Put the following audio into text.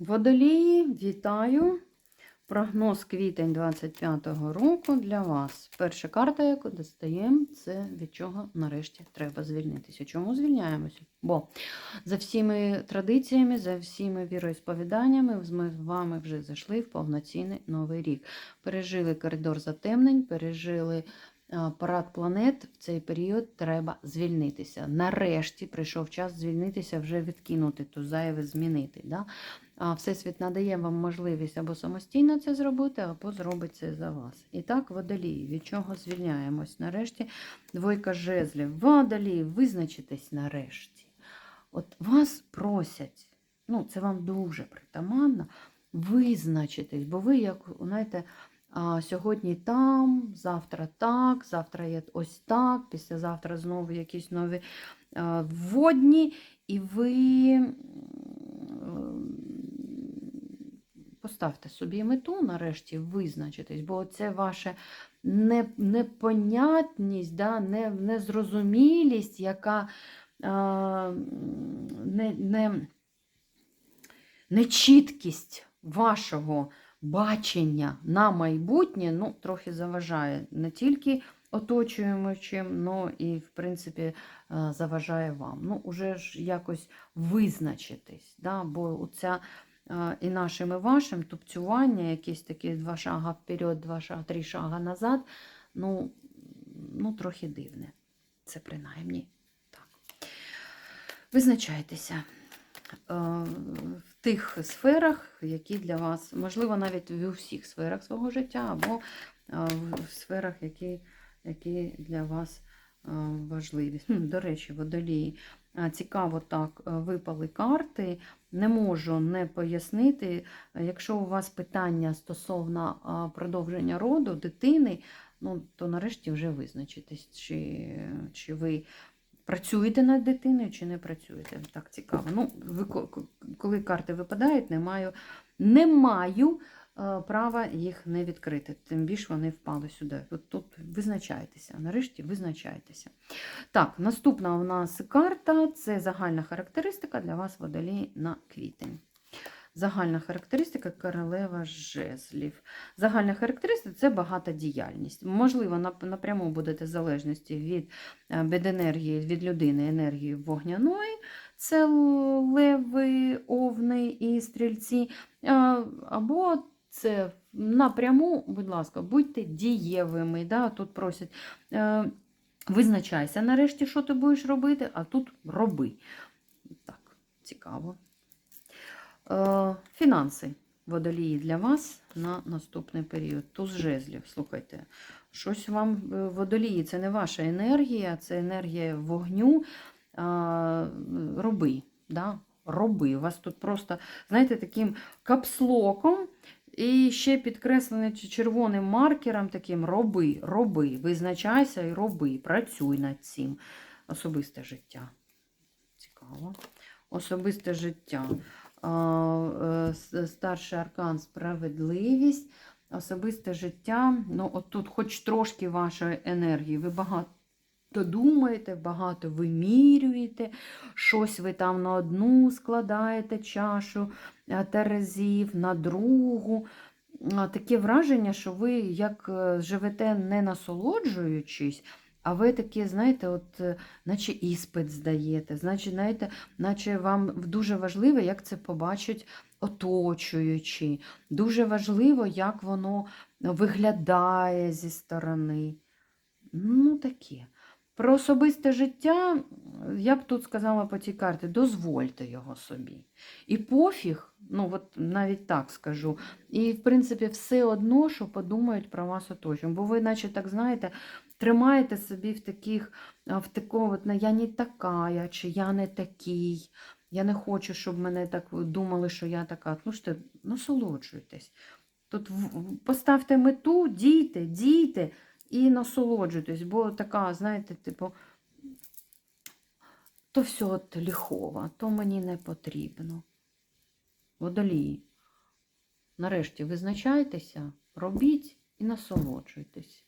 Водолії, вітаю! Прогноз квітень 25-го року для вас. Перша карта, яку достаємо, це від чого нарешті треба звільнитися. Чому звільняємося? Бо за всіми традиціями, за всіми віросповіданнями, ми з вами вже зайшли в повноцінний новий рік. Пережили коридор затемнень, пережили парад планет. В цей період треба звільнитися. Нарешті прийшов час звільнитися, вже відкинути, то зайве змінити. Да? А Всесвіт надає вам можливість або самостійно це зробити, або зробить це за вас. І так, водолії, від чого звільняємось? Нарешті двойка жезлів. Водолії, визначитесь нарешті. От вас просять, ну це вам дуже притаманно, визначитись, бо ви, як, знаєте, а, сьогодні там, завтра так, завтра є ось так, післязавтра знову якісь нові а, вводні, і ви поставте собі мету, нарешті визначитись, бо це ваша непонятність, да, не, незрозумілість, яка а, не, не, нечіткість вашого бачення на майбутнє ну, трохи заважає не тільки оточуючим, але і, в принципі, е, заважає вам. Ну, уже ж якось визначитись, да? бо оця е, і нашим, і вашим тупцювання, якісь такі два шага вперед, два шага, три шага назад, ну, ну трохи дивне. Це принаймні так. Визначайтеся в тих сферах, які для вас, можливо, навіть в усіх сферах свого життя, або е, в сферах, які, які для вас е, важливі. До речі, водолії. Цікаво так, е, випали карти. Не можу не пояснити. Е, Якщо у вас питання стосовно продовження роду дитини, ну, то нарешті вже визначитесь, чи, чи ви працюєте над дитиною, чи не працюєте. Так цікаво. Ну, коли карти випадають, не маю, не маю е, права їх не відкрити. Тим більше вони впали сюди. От тут визначайтеся. Нарешті визначайтеся. Так, наступна у нас карта це загальна характеристика для вас водолій на квітень. Загальна характеристика королева жезлів. Загальна характеристика це багата діяльність. Можливо, напряму будете в залежності від, е, від енергії, від людини енергії вогняної, це леви, овни і стрільці. е, Або це напряму, будь ласка, будьте дієвими. Да? Тут просять. е, Визначайся нарешті, що ти будеш робити, а тут роби. Так, цікаво. Е, Фінанси водолії для вас на наступний період. Туз жезлів. Слухайте, щось вам е, водолії, це не ваша енергія, це енергія вогню. А, Роби. Да? Роби. У вас тут просто, знаєте, таким капслоком. І ще підкреслене червоним маркером таким роби, роби, визначайся і роби, працюй над цим. Особисте життя. Цікаво. Особисте життя. Е, Старший аркан справедливість. Особисте життя. Ну, от тут хоч трошки вашої енергії. Ви багато думаєте, багато вимірюєте, щось ви там на одну складаєте чашу е, терезів, на другу. Таке враження, що ви як е, живете не насолоджуючись, а ви таке, знаєте, от, е, наче іспит здаєте, значить, знаєте, наче вам дуже важливо, як це побачать оточуючі. Дуже важливо, як воно виглядає зі сторони. Ну, таке. Про особисте життя, я б тут сказала по цій карті, дозвольте його собі. І пофіг, ну от навіть так скажу. І, в принципі, все одно, що подумають про вас оточуємо. Бо ви, наче так знаєте, тримаєте собі в таких, в такому, от, я не така, чи я не такий. Я не хочу, щоб мене так думали, що я така. Ну що, насолоджуйтесь. Тут поставте мету, дійте, дійте і насолоджуйтесь, бо така, знаєте, типу, то все от ліхова, то мені не потрібно. Водолії. Нарешті визначайтеся, робіть і насолоджуйтесь.